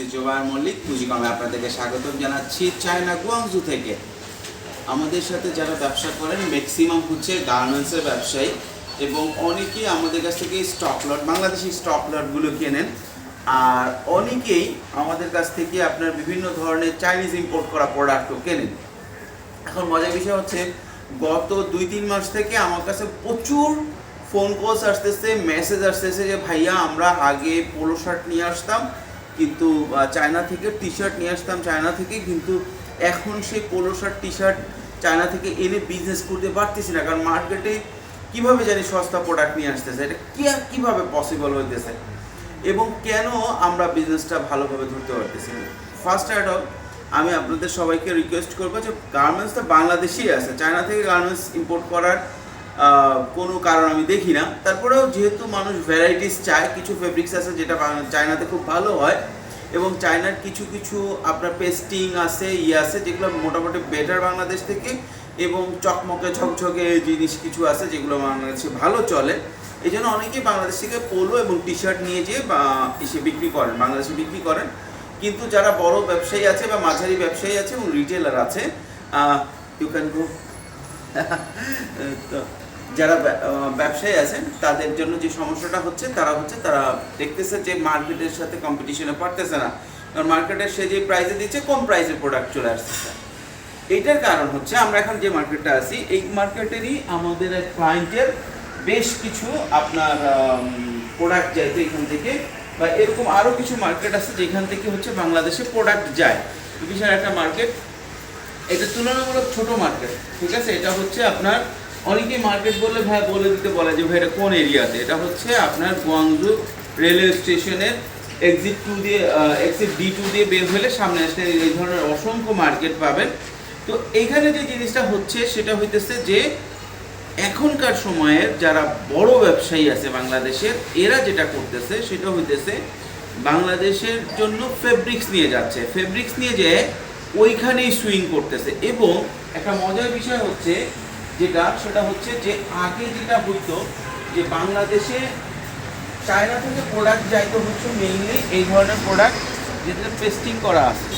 This জোবায়র Mallick পুঁজিকমে আপনাদেরকে স্বাগতম জানাচ্ছি চায়না গুয়াংজু থেকে। আমাদের সাথে যারা ব্যবসা করেন ম্যাক্সিমাম হচ্ছে গার্মেন্টসের ব্যবসায়ী এবং অনেকেই আমাদের কাছ থেকে স্টক লট বাংলাদেশি স্টক লটগুলো কেনেন। আর অনেকেই আমাদের কাছ থেকে আপনার বিভিন্ন ধরনের চাইনিজ ইম্পোর্ট করা প্রোডাক্টও কেনেন। এখন মজার বিষয় হচ্ছে, গত দুই তিন মাস থেকে আমার কাছে প্রচুর ফোন কলস আসতেছে মেসেজ আসতেছে যে, ভাইয়া, আমরা আগে পোলো শার্ট নিয়ে আসতাম কিন্তু চায়না থেকে টি শার্ট নিয়ে আসতাম। চায়না থেকে কিন্তু এখন সেই polo shirt T shirt China থেকে এনে বিজনেস করতে পারতেছি না। কারণ মার্কেটে কীভাবে জানি সস্তা প্রোডাক্ট নিয়ে আসতেছে? এটা কি, কীভাবে পসিবল হইতেছে? এবং কেন আমরা বিজনেসটা ভালোভাবে ধরতে পারতেছি না? ফার্স্ট অ্যাড অল আমি আপনাদের সবাইকে রিকোয়েস্ট করব যে গার্মেন্টস তো বাংলাদেশেই আছে। চায়না থেকে গার্মেন্টস ইম্পোর্ট করার কোনো কারণ আমি দেখি না। তারপরেও যেহেতু মানুষ ভ্যারাইটিস চায়, কিছু ফেব্রিক্স আছে যেটা চায়নাতে খুব ভালো হয় এবং চায়নার কিছু কিছু আপনার পেস্টিং আছে ইয়ে আছে যেগুলো মোটামুটি বেটার বাংলাদেশ থেকে এবং চকমকে, ঝকঝকে জিনিস কিছু আছে যেগুলো বাংলাদেশে ভালো চলে। এই জন্য অনেকেই বাংলাদেশ থেকে পোলো এবং টি শার্ট নিয়ে যেয়ে এসে বিক্রি করেন, বাংলাদেশে বিক্রি করেন। কিন্তু যারা বড় ব্যবসায়ী আছে বা মাঝারি ব্যবসায়ী আছে এবং রিটেলার আছে ইউ ক্যান গো তো যারা ব্যবসায়ী আছেন, তাদের জন্য যে সমস্যাটা হচ্ছে, তারা হচ্ছে, তারা দেখতেছে যে মার্কেটের সাথে কম্পিটিশনে পারতেছে না। কারণ মার্কেটে সে যে প্রাইসে দিচ্ছে, কম প্রাইসের প্রোডাক্ট চলে আসতেছে এইটার কারণ হচ্ছে, আমরা এখন যে মার্কেটটা আছি, এই মার্কেটেরই আমাদের ক্লায়েন্টের বেশ কিছু আপনার প্রোডাক্ট যাইতো এখান থেকে, বা এরকম আরও কিছু মার্কেট আছে যেখান থেকে হচ্ছে বাংলাদেশে প্রোডাক্ট যায়। বিশাল একটা মার্কেট এটা তুলনামূলক ছোট মার্কেট ঠিক আছে? এটা হচ্ছে আপনার অনেকেই মার্কেট বললে ভাই বলে দিতে বলে যে, ভাই, এটা কোন এরিয়াতে? এটা হচ্ছে আপনার গুয়াংজু রেলওয়ে স্টেশনের এক্সিট টু দিয়ে এক্সিট ডি টু দিয়ে বের হলে সামনে আসলে এই ধরনের অসংখ্য মার্কেট পাবেন। তো এখানে যে জিনিসটা হচ্ছে, সেটা হইতেছে যে, এখনকার সময়ের যারা বড় ব্যবসায়ী আছে বাংলাদেশের, এরা যেটা করতেছে, সেটা হইতেছে বাংলাদেশের জন্য ফেব্রিক্স নিয়ে যাচ্ছে। ফেব্রিক্স নিয়ে যে ওইখানেই সুইং করতেছে। এবং একটা মজার বিষয় হচ্ছে যেটা, সেটা হচ্ছে যে আগে যেটা হইতো যে বাংলাদেশে চায়না থেকে প্রোডাক্ট যাইতো হচ্ছে মেইনলি এই ধরনের প্রোডাক্ট যেটা পেস্টিং করা আছে।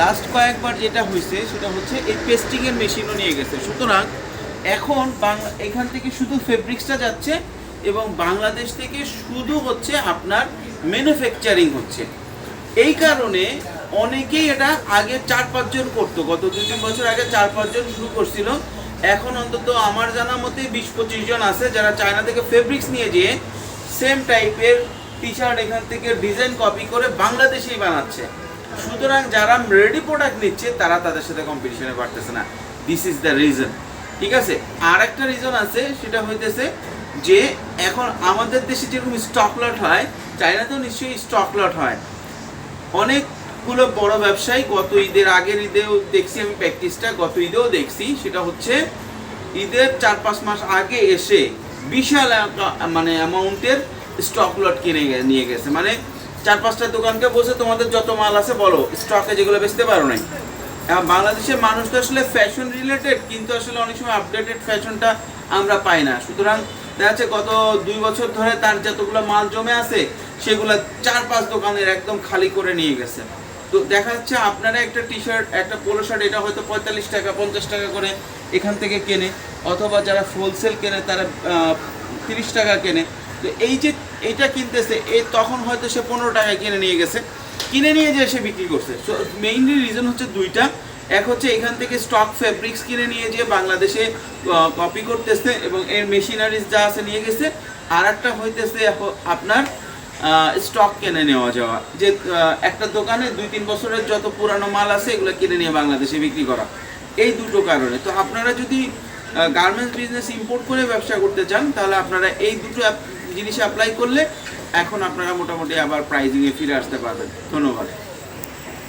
লাস্ট কয়েকবার যেটা হয়েছে, সেটা হচ্ছে এই পেস্টিংয়ের মেশিনও নিয়ে গেছে। সুতরাং এখন বাংলা এখান থেকে শুধু ফেব্রিক্সটা যাচ্ছে এবং বাংলাদেশ থেকে শুধু হচ্ছে আপনার ম্যানুফ্যাকচারিং হচ্ছে। এই কারণে অনেকেই এটা আগে চার পাঁচজন করতো। গত দুই তিন বছর আগে চার পাঁচজন শুরু করছিল। এখন অন্তত আমার জানা মতে বিশ পঁচিশ জন আছে যারা চায়না থেকে ফেব্রিক্স নিয়ে যেয়ে সেম টাইপের টি শার্ট এখান থেকে ডিজাইন কপি করে বাংলাদেশেই বানাচ্ছে। সুতরাং যারা রেডি প্রোডাক্ট নিচ্ছে, তারা তাদের সাথে কম্পিটিশনে পারতেছে না। দিস ইজ দ্য রিজন ঠিক আছে? আর একটা রিজন আছে, সেটা হইতেছে যে এখন আমাদের দেশে যেরকম স্টক লট হয়, চায়নাতেও নিশ্চয়ই স্টক লট হয়। অনেকগুলো বড় ব্যবসায়ী, গত ঈদের আগের ঈদেও দেখছি আমি প্র্যাকটিসটা গত ঈদেও দেখছি। সেটা হচ্ছে ঈদের চার পাঁচ মাস আগে এসে বিশাল মানে অ্যামাউন্টের স্টক লট কিনে নিয়ে গেছে। মানে চার পাঁচটা দোকানকে বসে তোমাদের যত মাল আছে বলো স্টকে যেগুলো বেচতে পারো নাই। বাংলাদেশের মানুষ তো আসলে ফ্যাশন রিলেটেড কিন্তু আসলে অনেক সময় আপডেটেড ফ্যাশনটা আমরা পাই না। সুতরাং দেখা যাচ্ছে গত দুই বছর ধরে তার যতগুলো মাল জমে আছে, সেগুলো চার পাঁচ দোকানের একদম খালি করে নিয়ে গেছে। তো দেখা যাচ্ছে আপনারা একটা টি শার্ট একটা পোলো শার্ট এটা হয়তো পঁয়তাল্লিশ টাকা, পঞ্চাশ টাকা করে এখান থেকে কেনে, অথবা যারা হোলসেল কেনে, তারা তিরিশ টাকা কেনে। তো এই যে এইটা কিনতেছে এই তখন হয়তো সে পনেরো টাকায় কিনে নিয়ে গেছে। কিনে নিয়ে যে সে বিক্রি করছে। সো মেইনলি রিজন হচ্ছে দুইটা। এক হচ্ছে এখান থেকে স্টক ফেব্রিক্স কিনে নিয়ে যে বাংলাদেশে কপি করতেছে এবং এর মেশিনারিজ যা আছে নিয়ে গেছে। আর একটা হইতেছে আপনার স্টক কিনে নেওয়া যাওয়া। যে একটা দোকানে দুই তিন বছরের যত পুরানো মাল আছে, এগুলো কিনে নিয়ে বাংলাদেশে বিক্রি করা। এই দুটো কারণে। তো আপনারা যদি গার্মেন্টস বিজনেস ইম্পোর্ট করে ব্যবসা করতে চান, তাহলে আপনারা এই দুটো জিনিস অ্যাপ্লাই করলে এখন আপনারা মোটামুটি আবার প্রাইজিংয়ে ফিরে আসতে পারবেন। ধন্যবাদ।